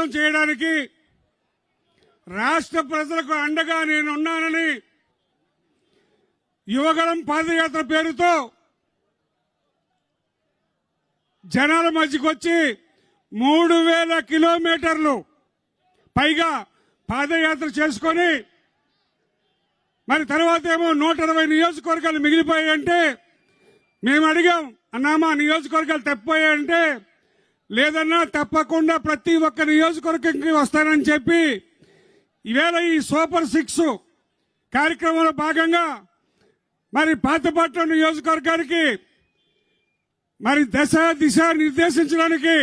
విజయవంతం చేయడానికి రాష్ట్ర ప్రజలకు అండగా నేనున్నానని యువగలం పాదయాత్ర పేరుతో జనాల మధ్యకు వచ్చి మూడు వేల కిలోమీటర్లు పైగా పాదయాత్ర చేసుకొని మరి తర్వాత ఏమో నూట ఇరవై నియోజకవర్గాలు మిగిలిపోయాయంటే మేము అడిగాం అన్నామా నియోజకవర్గాలు తప్పిపోయాయంటే లేదన్నా తప్పకుండా ప్రతి ఒక్క నియోజకవర్గంకి వస్తానని చెప్పి ఈవేళ ఈ సూపర్ సిక్స్ కార్యక్రమంలో భాగంగా మరి పాతపట్నం నియోజకవర్గానికి మరి దశ దిశ నిర్దేశించడానికి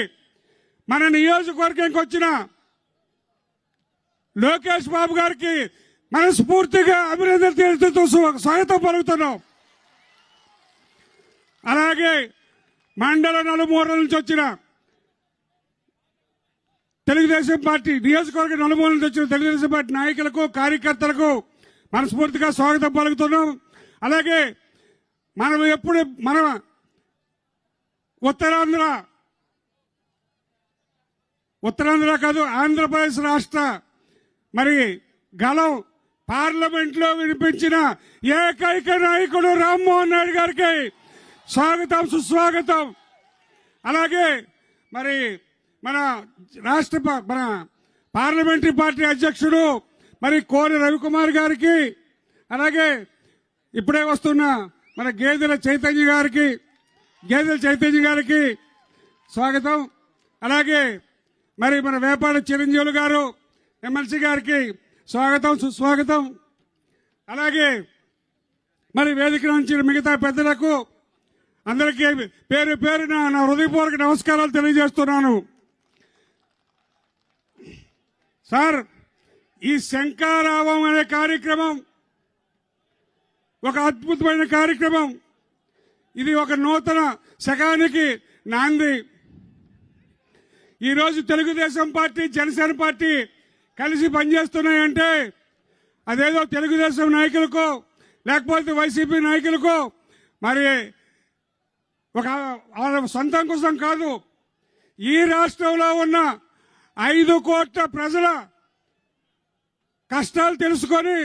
మన నియోజకవర్గానికి వచ్చిన లోకేష్ బాబు గారికి మనస్ఫూర్తిగా అభినందన తెలుస్తూ స్వాగతం పలుకుతున్నాం. అలాగే మండల నలుమూరల నుంచి వచ్చిన తెలుగుదేశం పార్టీ నియోజకవర్గ నలుమూల నుంచి వచ్చిన తెలుగుదేశం పార్టీ నాయకులకు కార్యకర్తలకు మనస్ఫూర్తిగా స్వాగతం పలుకుతున్నాం. అలాగే మనం ఎప్పుడు మన ఉత్తరాంధ్ర ఉత్తరాంధ్ర కాదు ఆంధ్రప్రదేశ్ రాష్ట్ర మరి గలం పార్లమెంట్లో వినిపించిన ఏకైక నాయకుడు రామ్మోహన్ నాయుడు గారికి స్వాగతం సుస్వాగతం. అలాగే మరి మన రాష్ట్ర మన పార్లమెంటరీ పార్టీ అధ్యక్షుడు మరి కోరి రవికుమార్ గారికి అలాగే ఇప్పుడే వస్తున్న మన గేదెల చైతన్య గారికి గేదెల చైతన్య గారికి స్వాగతం. అలాగే మరి మన వేపాడ చిరంజీవులు గారు ఎమ్మెల్సీ గారికి స్వాగతం సుస్వాగతం. అలాగే మరి వేదిక నుంచి మిగతా పెద్దలకు అందరికీ పేరు పేరున నా హృదయపూర్వక నమస్కారాలు తెలియజేస్తున్నాను. సార్ ఈ శంకారావం అనే కార్యక్రమం ఒక అద్భుతమైన కార్యక్రమం. ఇది ఒక నూతన శకానికి నాంది. ఈరోజు తెలుగుదేశం పార్టీ జనసేన పార్టీ కలిసి పనిచేస్తున్నాయంటే అదేదో తెలుగుదేశం నాయకులకు లేకపోతే వైసీపీ నాయకులకు మరి ఒక వాళ్ళ సొంతం కోసం కాదు ఈ రాష్ట్రంలో ఉన్న ఐదు కోట్ల ప్రజల కష్టాలు తెలుసుకొని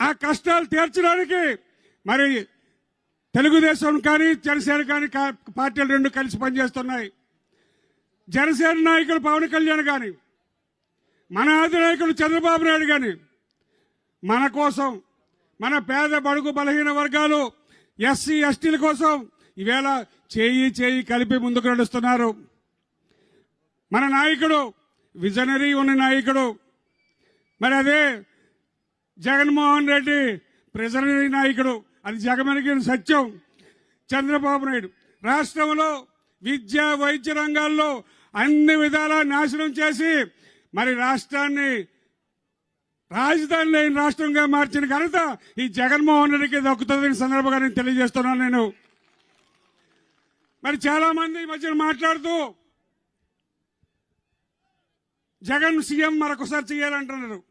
ఆ కష్టాలు తీర్చడానికి మరి తెలుగుదేశం కానీ జనసేన కానీ పార్టీలు రెండు కలిసి పనిచేస్తున్నాయి. జనసేన నాయకులు పవన్ కళ్యాణ్ కానీ మన అధినాయకులు చంద్రబాబు నాయుడు కానీ మన కోసం మన పేద బడుగు బలహీన వర్గాలు ఎస్సీ ఎస్టీల కోసం ఈవేళ చేయి చేయి కలిపి ముందుకు నడుస్తున్నారు. మన నాయకుడు విజనరీ ఉన్న నాయకుడు. మరి అదే జగన్మోహన్ రెడ్డి ప్రెసిడెంట్ నాయకుడు. అది జగమెరిగిన సత్యం. చంద్రబాబు నాయుడు. రాష్ట్రంలో విద్య వైద్య రంగాల్లో అన్ని విధాలా నాశనం చేసి మరి రాష్ట్రాన్ని రాజధాని లేని రాష్ట్రంగా మార్చిన ఘనత ఈ జగన్మోహన్ రెడ్డికి దక్కుతుందని సందర్భంగా నేను తెలియజేస్తున్నాను నేను. మరి చాలా మంది ఈ మధ్యన మాట్లాడుతూ జగన్ సీఎం మరొకసారి చేయాలంటున్నారు.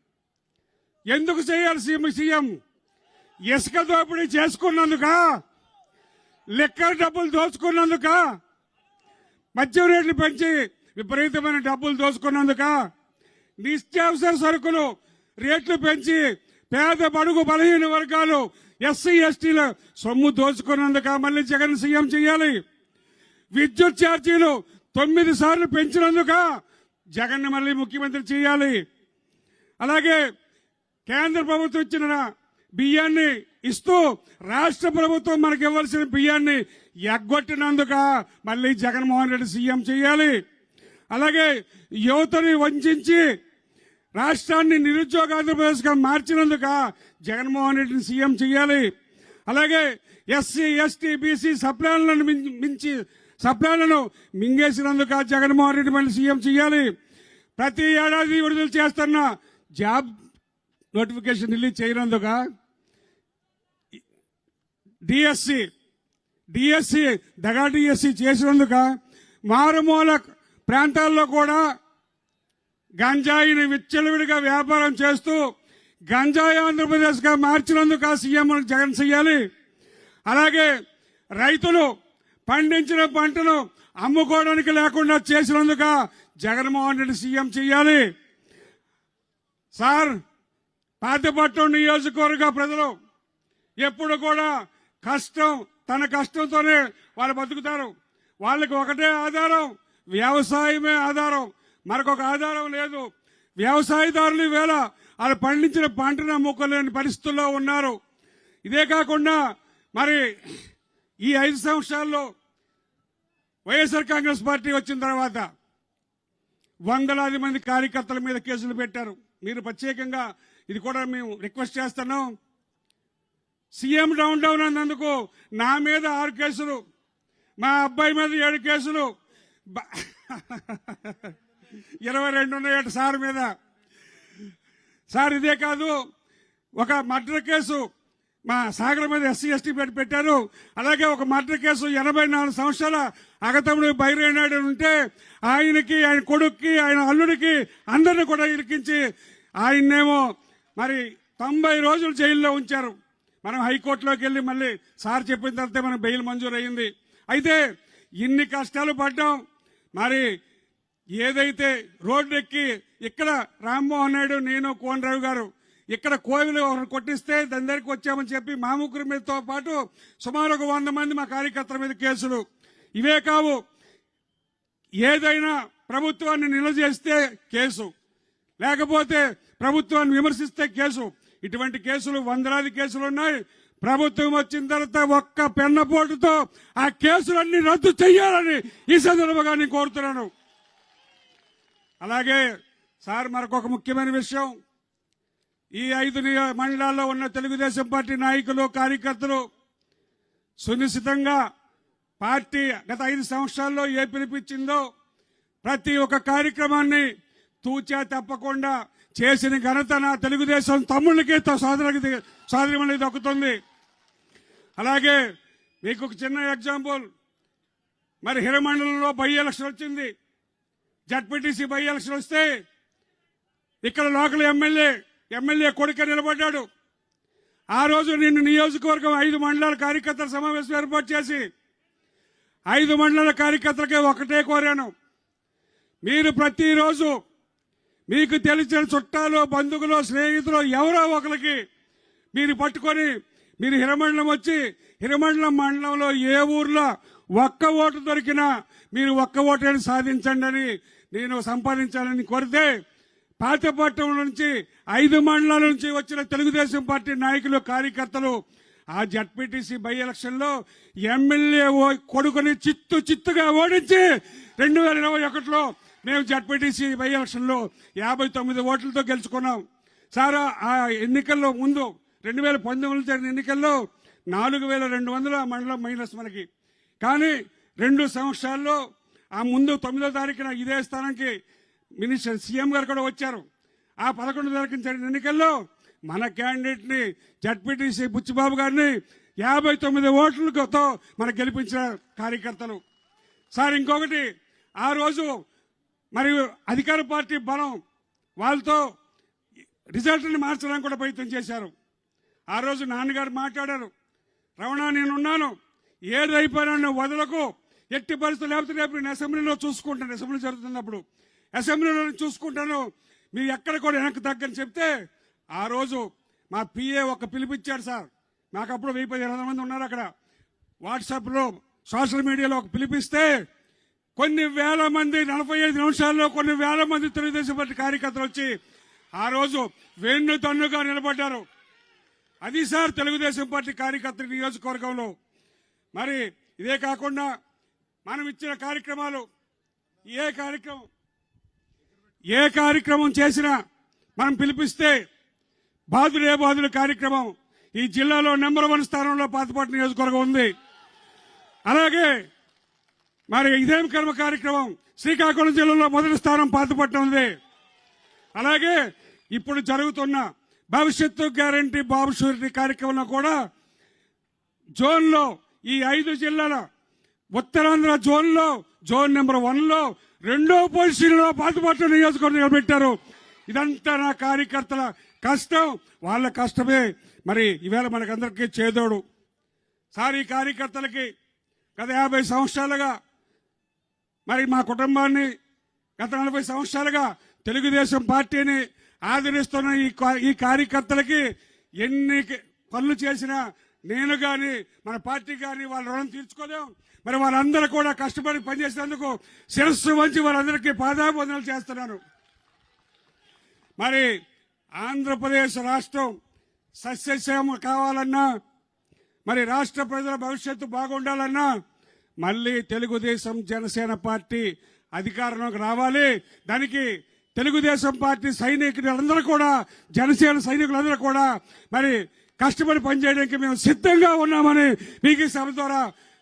ఎందుకు చేయాలి సీఎం సీఎం? ఇసుక దోపిడీ చేసుకున్నందుక? లిక్కర్ డబ్బులు దోచుకున్నందుక? మద్యం రేట్లు పెంచి విపరీతమైన డబ్బులు దోచుకున్నందుక? నిత్యావసర సరుకులు రేట్లు పెంచి పేద బడుగు బలహీన వర్గాలు ఎస్సీ ఎస్టీల సొమ్ము దోచుకున్నందుక మళ్ళీ జగన్ సీఎం చేయాలి? విద్యుత్ ఛార్జీలు తొమ్మిది సార్లు పెంచినందుక? జగన్ మళ్ళీ ముఖ్యమంత్రి చేయాలి. అలాగే కేంద్ర ప్రభుత్వం ఇచ్చిన బియ్యాన్ని ఇస్తూ రాష్ట్ర ప్రభుత్వం మనకి ఇవ్వాల్సిన బియ్యాన్ని ఎగ్గొట్టినందుక మళ్ళీ జగన్మోహన్ రెడ్డి సీఎం చేయాలి. అలాగే యువతని వంచి రాష్ట్రాన్ని నిరుద్యోగ ఆంధ్రప్రదేశ్గా మార్చినందుక జగన్మోహన్ రెడ్డిని సీఎం చేయాలి. అలాగే ఎస్సీ ఎస్టీ బీసీ సప్లాన్లను మించి- సప్లాలను మింగేసినందుకు జగన్మోహన్ రెడ్డి మళ్ళీ సీఎం చేయాలి. ప్రతి ఏడాది విడుదల చేస్తున్న జాబ్ నోటిఫికేషన్ రిలీజ్ చేయనందుక డిఎస్సి డిఎస్సి దగా డిఎస్సి చేసినందుక మారుమూల ప్రాంతాల్లో కూడా గంజాయిని విచ్చలవిడిగా వ్యాపారం చేస్తూ గంజాయి ఆంధ్రప్రదేశ్గా మార్చినందుకు ఆ సీఎం జగన్ చేయాలి. అలాగే రైతులు పండించిన పంటను అమ్ముకోవడానికి లేకుండా చేసినందుక జగన్మోహన్ రెడ్డి సీఎం చేయాలి సార్ పాతపట్నం నియోజకవర్గ ప్రజలు ఎప్పుడు కూడా కష్టం తన కష్టంతోనే వాళ్ళు బతుకుతారు. వాళ్ళకి ఒకటే ఆధారం వ్యవసాయమే ఆధారం. మరొక ఆధారం లేదు. వ్యవసాయదారులు వేళ వాళ్ళు పండించిన పంటను అమ్ముకోలేని పరిస్థితుల్లో ఉన్నారు. ఇదే కాకుండా మరి ఈ ఐదు సంవత్సరాల్లో వైఎస్ఆర్ కాంగ్రెస్ పార్టీ వచ్చిన తర్వాత వందలాది మంది కార్యకర్తల మీద కేసులు పెట్టారు. మీరు ప్రత్యేకంగా ఇది కూడా మేము రిక్వెస్ట్ చేస్తున్నాం. సీఎం డౌన్ డౌన్ అన్నందుకు నా మీద ఆరు కేసులు మా అబ్బాయి మీద ఏడు కేసులు ఇరవై రెండు ఉన్నాయట సార్ మీద. సార్ ఇదే కాదు ఒక మర్డర్ కేసు మా సాగర్ మీద ఎస్సీ ఎస్టీ పెట్టి పెట్టారు. అలాగే ఒక మర్డర్ కేసు ఎనభై నాలుగు సంవత్సరాల అగతముడు బైరేనాడు ఉంటే ఆయనకి ఆయన కొడుక్కి ఆయన అల్లుడికి అందరిని కూడా ఇరికించి ఆయన్నేమో మరి తొంభై రోజులు జైల్లో ఉంచారు. మనం హైకోర్టులోకి వెళ్ళి మళ్ళీ సార్ చెప్పిన తర్వాత మనం బెయిల్ మంజూరు అయింది అయితే ఇన్ని కష్టాలు పడ్డాం. మరి ఏదైతే రోడ్డు ఎక్కి ఇక్కడ రామ్మోహన్ నాయుడు నేను కోనరావు గారు ఇక్కడ కోవిలు ఒకరిని కొట్టిస్తే దాని దగ్గరికి వచ్చామని చెప్పి మా ముగ్గురి మీదతో పాటు సుమారు ఒక వంద మంది మా కార్యకర్తల మీద కేసులు. ఇవే కావు. ఏదైనా ప్రభుత్వాన్ని నిలజేస్తే కేసు. లేకపోతే ప్రభుత్వాన్ని విమర్శిస్తే కేసు. ఇటువంటి కేసులు వందలాది కేసులు ఉన్నాయి. ప్రభుత్వం వచ్చిన తర్వాత ఒక్క పెన్నపోటుతో ఆ కేసులన్నీ రద్దు చేయాలని ఈ సందర్భంగా నేను కోరుతున్నాను. అలాగే సార్ మరొక ముఖ్యమైన విషయం. ఈ ఐదు మండలాల్లో ఉన్న తెలుగుదేశం పార్టీ నాయకులు కార్యకర్తలు సునిశ్చితంగా పార్టీ గత ఐదు సంవత్సరాల్లో ఏ పిలిపించిందో ప్రతి ఒక్క కార్యక్రమాన్ని తూచా తప్పకుండా చేసిన ఘనత నా తెలుగుదేశం తమ్ముళ్ళకి సోదరికి సోదరిమణికి దక్కుతుంది. అలాగే మీకు ఒక చిన్న ఎగ్జాంపుల్. మరి హిరమండలంలో బై ఎలక్షన్ వచ్చింది. జడ్పీటీసీ బై ఎలక్షన్ వస్తే ఇక్కడ లోకల్ ఎమ్మెల్యే ఎమ్మెల్యే కొడుక నిలబడ్డాడు. ఆ రోజు నిన్ను నియోజకవర్గం ఐదు మండలాల కార్యకర్తల సమావేశం ఏర్పాటు చేసి ఐదు మండలాల కార్యకర్తలకే ఒకటే కోరాను. మీరు ప్రతిరోజు మీకు తెలిసిన చుట్టాలు బంధువులు స్నేహితులు ఎవరో ఒకరికి మీరు పట్టుకొని మీరు హిరమండలం వచ్చి హిరమండలం మండలంలో ఏ ఊర్లో ఒక్క ఓటు దొరికినా మీరు ఒక్క ఓటేని సాధించండి అని నేను సంపాదించాలని కోరితే పాతపట్నం నుంచి ఐదు మండలాల నుంచి వచ్చిన తెలుగుదేశం పార్టీ నాయకులు కార్యకర్తలు ఆ జడ్పీటీసీ బై ఎలక్షన్లో ఎమ్మెల్యే ఓ- కొడుకుని చిత్తు చిత్తుగా ఓడించి రెండు వేల ఇరవై ఒకటిలో మేము జడ్పీటీసీ బై ఎలక్షన్లో యాభై తొమ్మిది ఓట్లతో గెలుచుకున్నాం. సార్ ఆ ఎన్నికల్లో ముందు రెండు వేల పంతొమ్మిదిలో జరిగిన ఎన్నికల్లో నాలుగు వేల రెండు వందల మండలం మైనస్ మనకి. కానీ రెండు సంవత్సరాల్లో ఆ ముందు తొమ్మిదో తారీఖున ఇదే స్థానానికి మినిస్టర్ సీఎం గారు కూడా వచ్చారు. ఆ పదకొండు తారీఖున జరిగిన ఎన్నికల్లో మన క్యాండిడేట్ని జడ్పీటీసీ బుచ్చిబాబు గారిని యాభై తొమ్మిది ఓట్లతో మన గెలిపించిన కార్యకర్తలు. సార్ ఇంకొకటి ఆ రోజు మరియు అధికార పార్టీ బలం వాళ్ళతో రిజల్ట్ని మార్చడానికి కూడా ప్రయత్నం చేశారు. ఆ రోజు నాన్నగారు మాట్లాడారు. రమణ నేనున్నాను ఏదైపోయినా వదలకు. ఎట్టి పరిస్థితులు లేకపోతే రేపు నేను అసెంబ్లీలో చూసుకుంటాను. అసెంబ్లీ జరుగుతున్నప్పుడు అసెంబ్లీలో చూసుకుంటాను. మీరు ఎక్కడ కూడా వెనక్కి తగ్గని చెప్తే ఆ రోజు మా పిఏ ఒక పిలిపిచ్చాడు సార్. నాకు అప్పుడు వెయ్యి పది ఇరవై మంది ఉన్నారు అక్కడ. వాట్సాప్లో సోషల్ మీడియాలో ఒక పిలిపిస్తే కొన్ని వేల మంది నలభై ఐదు నిమిషాల్లో కొన్ని వేల మంది తెలుగుదేశం పార్టీ కార్యకర్తలు వచ్చి ఆ రోజు వెన్ను తన్నుగా నిలబడ్డారు. అది సార్ తెలుగుదేశం పార్టీ కార్యకర్తల నియోజకవర్గంలో. మరి ఇదే కాకుండా మనం ఇచ్చిన కార్యక్రమాలు ఏ కార్యక్రమం? ఏ కార్యక్రమం చేసినా మనం పిలిపిస్తే బాధుడే బాధుడు కార్యక్రమం ఈ జిల్లాలో నెంబర్ వన్ స్థానంలో పాతపాటి నియోజకవర్గం ఉంది. అలాగే మరి ఇదేం కర్మ కార్యక్రమం? శ్రీకాకుళం జిల్లాలో మొదటి స్థానం పాతపట్నం ఉంది. అలాగే ఇప్పుడు జరుగుతున్న భవిష్యత్తు గ్యారంటీ బాబు షూరిటీ కార్యక్రమంలో కూడా జోన్లో ఈ ఐదు జిల్లాల ఉత్తరాంధ్ర జోన్లో జోన్ నెంబర్ వన్లో రెండో పొజిషన్లో లో పాతపట్నం నియోజకవర్గం పెట్టారు. ఇదంతా నా కార్యకర్తల కష్టం. వాళ్ళ కష్టమే. మరి ఈవేళ మనకందరికీ చేదోడు. సారీ కార్యకర్తలకి గత యాభై సంవత్సరాలుగా మరి మా కుటుంబాన్ని గత నలభై సంవత్సరాలుగా తెలుగుదేశం పార్టీని ఆదరిస్తున్న ఈ ఈ కార్యకర్తలకి ఎన్ని పనులు చేసినా నేను కానీ మన పార్టీ గాని వాళ్ళ రుణం తీర్చుకోలేం. మరి వాళ్ళందరూ కూడా కష్టపడి పనిచేసినందుకు శిరస్సు వంచి వాళ్ళందరికీ పాదాబంధనలు చేస్తున్నాను. మరి ఆంధ్రప్రదేశ్ రాష్ట్రం సస్యశ్యామ కావాలన్నా మరి రాష్ట్ర ప్రజల భవిష్యత్తు బాగుండాలన్నా మళ్ళీ తెలుగుదేశం జనసేన పార్టీ అధికారంలోకి రావాలి. దానికి తెలుగుదేశం పార్టీ సైనికులందరూ కూడా జనసేన సైనికులందరూ కూడా మరి కష్టపడి పనిచేయడానికి మేము సిద్ధంగా ఉన్నామని మీకు ఈ సభ ద్వారా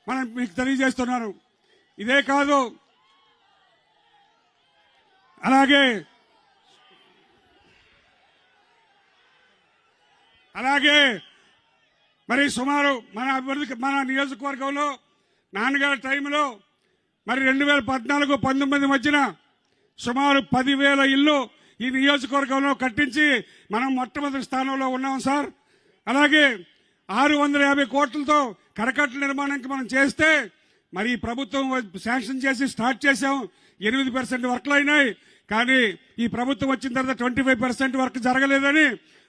మనం మీకు తెలియజేస్తున్నాను ఇదే కాదు అలాగే అలాగే మరి సుమారు మన అభివృద్ధికి మన నియోజకవర్గంలో నాన్నగారి టైంలో మరి రెండు వేల పద్నాలుగు పంతొమ్మిది మధ్యన సుమారు పదివేల ఇల్లు ఈ నియోజకవర్గంలో కట్టించి మనం మొట్టమొదటి స్థానంలో ఉన్నాం సార్. అలాగే ఆరు వందల యాభై కోట్లతో కరకట్ల నిర్మాణానికి మనం చేస్తే మరి ప్రభుత్వం శాంక్షన్ చేసి స్టార్ట్ చేశాం. ఎనిమిది పర్సెంట్ వర్క్లు అయినాయి. కానీ ఈ ప్రభుత్వం వచ్చిన తర్వాత ట్వంటీ ఫైవ్ పర్సెంట్ వర్క్ జరగలేదని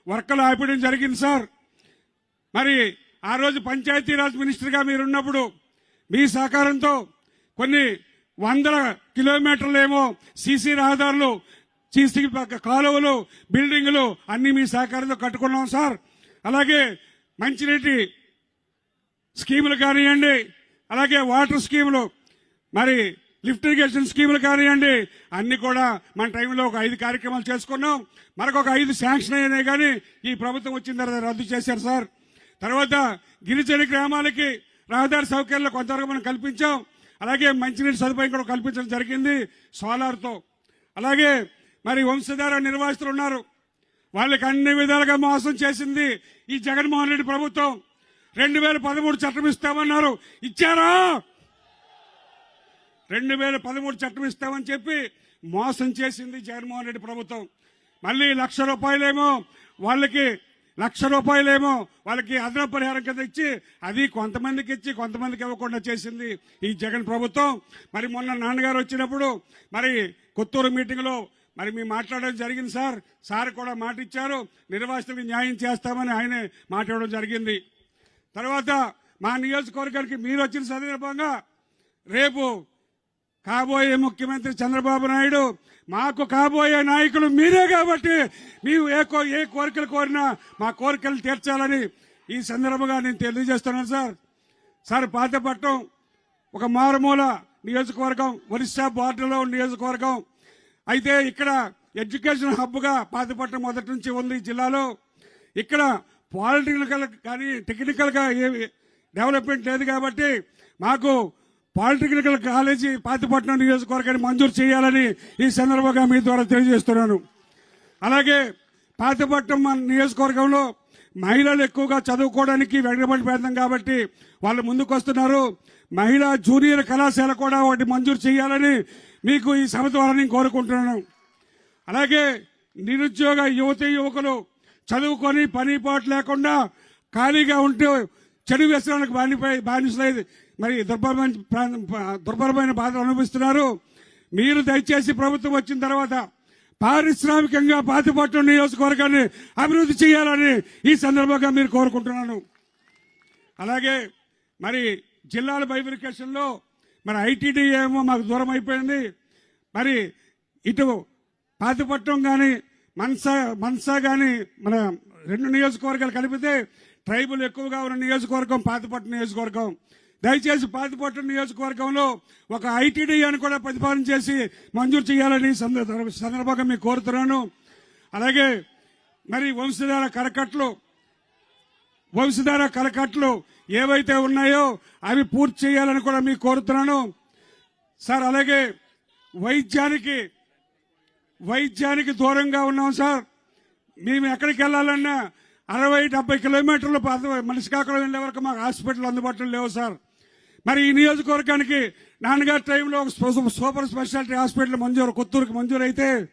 వర్క్లు ఆపడం జరిగింది సార్. మరి ఆ రోజు పంచాయతీరాజ్ మినిస్టర్గా మీరున్నప్పుడు మీ సహకారంతో కొన్ని వందల కిలోమీటర్లు ఏమో సీసీ రహదారులు సీసీ కాలువలు బిల్డింగులు అన్ని మీ సహకారంతో కట్టుకున్నాం సార్. అలాగే మంచినీటి స్కీములు కానివ్వండి అలాగే వాటర్ స్కీములు మరి లిఫ్ట్ ఇరిగేషన్ స్కీములు కానివ్వండి అన్ని కూడా మన టైంలో ఒక ఐదు కార్యక్రమాలు చేసుకున్నాం. మనకు ఐదు శాంక్షన్ అయినాయి కానీ ఈ ప్రభుత్వం వచ్చిన తర్వాత రద్దు చేశారు సార్. తర్వాత గిరిజన గ్రామాలకి రహదారి సౌకర్యాలు కొంతవరకు మనం కల్పించాం. అలాగే మంచినీటి సదుపాయం కూడా కల్పించడం జరిగింది సోలార్తో. అలాగే మరి వంశధార నిర్వాసితులు ఉన్నారు. వాళ్ళకి అన్ని విధాలుగా మోసం చేసింది ఈ జగన్మోహన్ రెడ్డి ప్రభుత్వం. రెండు వేల పదమూడు చట్టం ఇస్తామన్నారు. ఇచ్చారా? రెండు వేల పదమూడు చట్టం ఇస్తామని చెప్పి మోసం చేసింది జగన్మోహన్ రెడ్డి ప్రభుత్వం. మళ్ళీ లక్ష రూపాయలేమో వాళ్ళకి లక్ష రూపాయలేమో వాళ్ళకి అదనపు పరిహారం కింద ఇచ్చి అది కొంతమందికి ఇచ్చి కొంతమందికి ఇవ్వకుండా చేసింది ఈ జగన్ ప్రభుత్వం. మరి మొన్న నాన్నగారు వచ్చినప్పుడు మరి కొత్తూరు మీటింగ్లో మరి మేము మాట్లాడడం జరిగింది సార్. సార్ కూడా మాట ఇచ్చారు. నిర్వాసితులకు న్యాయం చేస్తామని ఆయనే మాట్లాడడం జరిగింది. తర్వాత మా నియోజకవర్గానికి మీరు వచ్చిన సందర్భంగా రేపు కాబోయే ముఖ్యమంత్రి చంద్రబాబు నాయుడు మాకు కాబోయే నాయకులు మీరే కాబట్టి మీరు ఏ కో ఏ కోరికలు కోరినా మా కోరికలు తీర్చాలని ఈ సందర్భంగా నేను తెలియజేస్తున్నాను సార్. సార్ పాతపట్నం ఒక మారుమూల నియోజకవర్గం ఒరిస్సా బార్డర్లో ఉన్న నియోజకవర్గం అయితే ఇక్కడ ఎడ్యుకేషన్ హబ్గా పాతపట్నం మొదటి నుంచి ఉంది జిల్లాలో. ఇక్కడ పాలిటెక్నికల్ కానీ టెక్నికల్గా ఏ డెవలప్మెంట్ లేదు కాబట్టి మాకు పాలిటెక్నికల్ కాలేజీ పాతిపట్నం నియోజకవర్గాన్ని మంజూరు చేయాలని ఈ సందర్భంగా మీ ద్వారా తెలియజేస్తున్నాను. అలాగే పాతిపట్నం మన నియోజకవర్గంలో మహిళలు ఎక్కువగా చదువుకోవడానికి వెంకటపల్లి పెడతాం కాబట్టి వాళ్ళు ముందుకు వస్తున్నారు మహిళా జూనియర్ కళాశాల కూడా ఒకటి మంజూరు చేయాలని మీకు ఈ సభ ద్వారా నేను కోరుకుంటున్నాను. అలాగే నిరుద్యోగ యువతి యువకులు చదువుకొని పని పాటు లేకుండా ఖాళీగా ఉంటూ చెడు వ్యసనాలకు బానిపై బానిసలై మరి దుర్భరమైన ప్రా- దుర్భరమైన బాధలు అనుభవిస్తున్నారు. మీరు దయచేసి ప్రభుత్వం వచ్చిన తర్వాత పారిశ్రామికంగా పాతిపట్నం నియోజకవర్గాన్ని అభివృద్ధి చేయాలని ఈ సందర్భంగా మీరు కోరుకుంటున్నాను. అలాగే మరి జిల్లాల బైఫికేషన్లో మరి ఐటీడీ ఏమో మాకు దూరం అయిపోయింది. మరి ఇటు పాతిపట్నం కానీ మన్సా మన్సా కానీ మన రెండు నియోజకవర్గాలు కలిపితే ట్రైబుల్ ఎక్కువగా ఉన్న నియోజకవర్గం పాతిపట్నం నియోజకవర్గం. దయచేసి పాతిపట్నం నియోజకవర్గంలో ఒక ఐటీడీ అని కూడా ప్రతిపాదన చేసి మంజూరు చేయాలని సందర్భ- సందర్భంగా మీకు కోరుతున్నాను. అలాగే మరి వంశధార కరకట్లు వంశధార కలకట్లు ఏవైతే ఉన్నాయో అవి పూర్తి చేయాలని కూడా మీకు కోరుతున్నాను. సార్ అలాగే వైద్యానికి వైద్యానికి దూరంగా ఉన్నాం సార్. మేము ఎక్కడికి వెళ్ళాలన్నా అరవై డెబ్బై కిలోమీటర్లు మనిషి కాకుండా వెళ్ళే వరకు మాకు హాస్పిటల్ అందుబాటులో లేవు సార్. మరి ఈ నియోజకవర్గానికి నాన్నగారి టైంలో ఒక సూ- సూపర్ స్పెషాలిటీ హాస్పిటల్ మంజూరు కొత్తూరుకి మంజూరు అయితే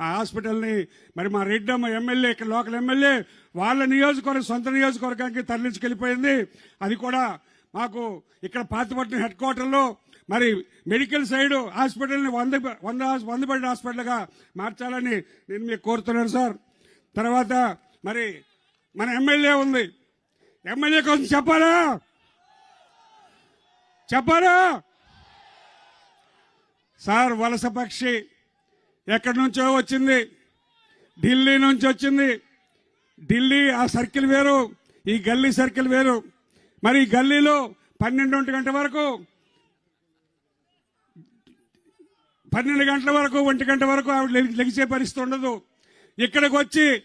ఆ హాస్పిటల్ని మరి మా రెడ్డమ్మ ఎమ్మెల్యే ఇక్కడ లోకల్ ఎమ్మెల్యే వాళ్ళ నియోజకవర్గం సొంత నియోజకవర్గానికి తరలించుకెళ్ళిపోయింది. అది కూడా మాకు ఇక్కడ పాతపట్నం హెడ్ క్వార్టర్లో మరి మెడికల్ సైడ్ హాస్పిటల్ని వంద వంద వంద బెడ్ హాస్పిటల్గా మార్చాలని నేను మీకు కోరుతున్నాను సార్. తర్వాత మరి మన ఎమ్మెల్యే ఉంది. ఎమ్మెల్యే కోసం చెప్పాలా? చెప్పాలా? సార్ వలస పక్షి ఎక్కడి నుంచో వచ్చింది? ఢిల్లీ నుంచి వచ్చింది. ఢిల్లీ ఆ సర్కిల్ వేరు ఈ గల్లీ సర్కిల్ వేరు. మరి ఈ గల్లీలో పన్నెండు గంట వరకు పన్నెండు గంటల వరకు ఒంటి గంట వరకు ఆవిడ లెగిసే పరిస్థితి ఉండదు. ఇక్కడికి వచ్చి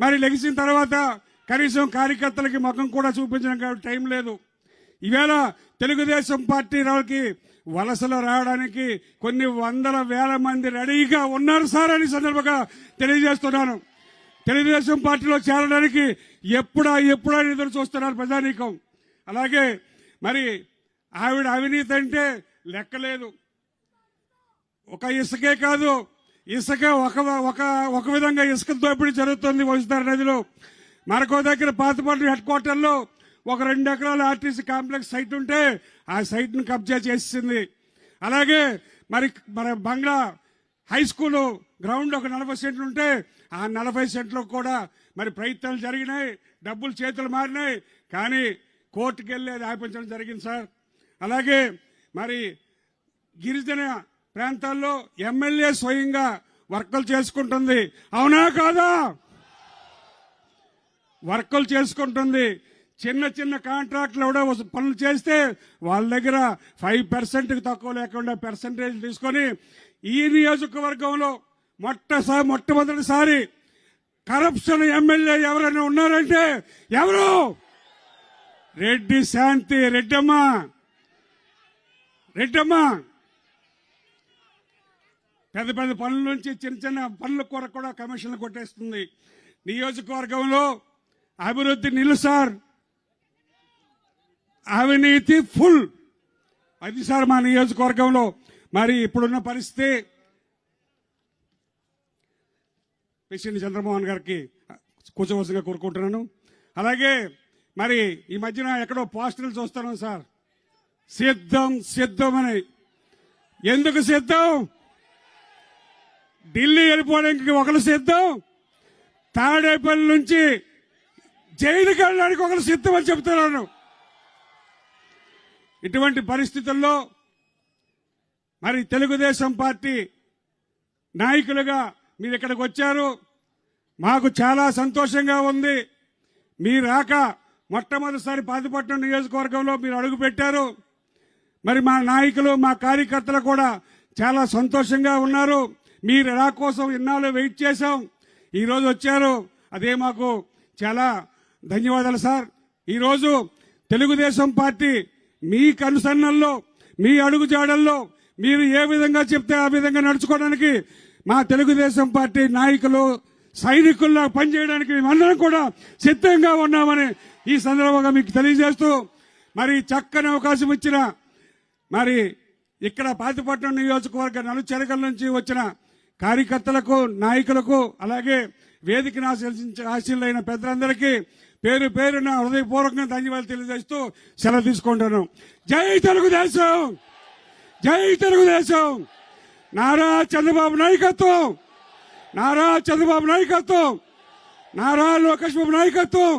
మరి లెగిసిన తర్వాత కనీసం కార్యకర్తలకి ముఖం కూడా చూపించడానికి టైం లేదు. ఈవేళ తెలుగుదేశం పార్టీ వాళ్ళకి వలసలో రావడానికి కొన్ని వందల వేల మంది రెడీగా ఉన్నారు సార్ అని సందర్భంగా తెలియజేస్తున్నాను. తెలుగుదేశం పార్టీలో చేరడానికి ఎప్పుడా ఎప్పుడా ఎదురు చూస్తున్నారు ప్రజానీకం. అలాగే మరి ఆవిడ అవినీతి అంటే లెక్కలేదు. ఒక ఇసుకే కాదు ఇసుక ఒక ఒక ఒక విధంగా ఇసుక దోపిడీ జరుగుతుంది వంశధార నదిలో. మరొక దగ్గర పాతపట్నం హెడ్ క్వార్టర్లో ఒక రెండు ఎకరాల ఆర్టీసీ కాంప్లెక్స్ సైట్ ఉంటే ఆ సైట్ను కబ్జా చేసింది. అలాగే మరి మన బంగ్లా హై స్కూల్ గ్రౌండ్ ఒక నలభై సెంట్లు ఉంటే ఆ నలభై సెంట్లు కూడా మరి ప్రయత్నాలు జరిగినాయి డబ్బులు చేతులు మారినాయి. కానీ కోర్టుకు వెళ్ళి అది ఆపించడం జరిగింది సార్. అలాగే మరి గిరిజన ప్రాంతాల్లో ఎమ్మెల్యే స్వయంగా వర్కలు చేసుకుంటుంది. అవునా కాదా? వర్కలు చేసుకుంటుంది. చిన్న చిన్న కాంట్రాక్ట్లు కూడా పనులు చేస్తే వాళ్ళ దగ్గర ఫైవ్ పర్సెంట్కి తక్కువ లేకుండా పర్సంటేజ్ తీసుకొని ఈ నియోజకవర్గంలో మొట్టసారి మొట్టమొదటిసారి కరప్షన్ ఎమ్మెల్యే ఎవరైనా ఉన్నారంటే ఎవరు? రెడ్డి శాంతి రెడ్డమ్మ. రెడ్డమ్మ. పెద్ద పెద్ద పనుల నుంచి చిన్న చిన్న పనుల కొరకు కూడా కమిషన్లు కొట్టేస్తుంది. నియోజకవర్గంలో అభివృద్ధి నిలుసార్ అవినీతి ఫుల్. అది సార్ మా నియోజకవర్గంలో మరి ఇప్పుడున్న పరిస్థితి. పిసిని చంద్రమోహన్ గారికి కూర్చోవలసిందిగా కోరుకుంటున్నాను. అలాగే మరి ఈ మధ్యన ఎక్కడో పోస్టర్లు చూస్తాను సార్. సిద్ధం సిద్ధం అని. ఎందుకు సిద్ధం? ఢిల్లీ వెళ్ళిపోవడానికి ఒకరు సిద్ధం. తాడేపల్లి నుంచి జైలుకి వెళ్ళడానికి ఒకరు సిద్ధం అని చెప్తున్నాను. ఇటువంటి పరిస్థితుల్లో మరి తెలుగుదేశం పార్టీ నాయకులుగా మీరు ఇక్కడికి వచ్చారు. మాకు చాలా సంతోషంగా ఉంది. మీ రాక మొట్టమొదటిసారి పాతిపట్నం నియోజకవర్గంలో మీరు అడుగుపెట్టారు. మరి మా నాయకులు మా కార్యకర్తలు కూడా చాలా సంతోషంగా ఉన్నారు. మీరు ఎలా కోసం ఇన్నాళ్ళు వెయిట్ చేశాం? ఈరోజు వచ్చారు. అదే మాకు చాలా ధన్యవాదాలు సార్. ఈరోజు తెలుగుదేశం పార్టీ మీ కనుసన్నల్లో మీ అడుగుజాడల్లో మీరు ఏ విధంగా చెప్తే ఆ విధంగా నడుచుకోవడానికి మా తెలుగుదేశం పార్టీ నాయకులు సైనికుల్లా పనిచేయడానికి మేమందరం కూడా సిద్ధంగా ఉన్నామని ఈ సందర్భంగా మీకు తెలియజేస్తూ మరి చక్కని అవకాశం ఇచ్చిన మరి ఇక్కడ పాతిపట్నం నియోజకవర్గ నలుచెరకల నుంచి వచ్చిన కార్యకర్తలకు నాయకులకు అలాగే వేదికను ఆశీర్వదించ ఆశీర్లైన పెద్దలందరికీ పేరు పేరున హృదయపూర్వకంగా ధన్యవాదాలు తెలియజేస్తూ సెలవు తీసుకుంటాను జై తెలుగుదేశం! జై తెలుగుదేశం! నారా చంద్రబాబు నాయకత్వం! నారా చంద్రబాబు నాయకత్వం! నారా లోకేష్ బాబు నాయకత్వం!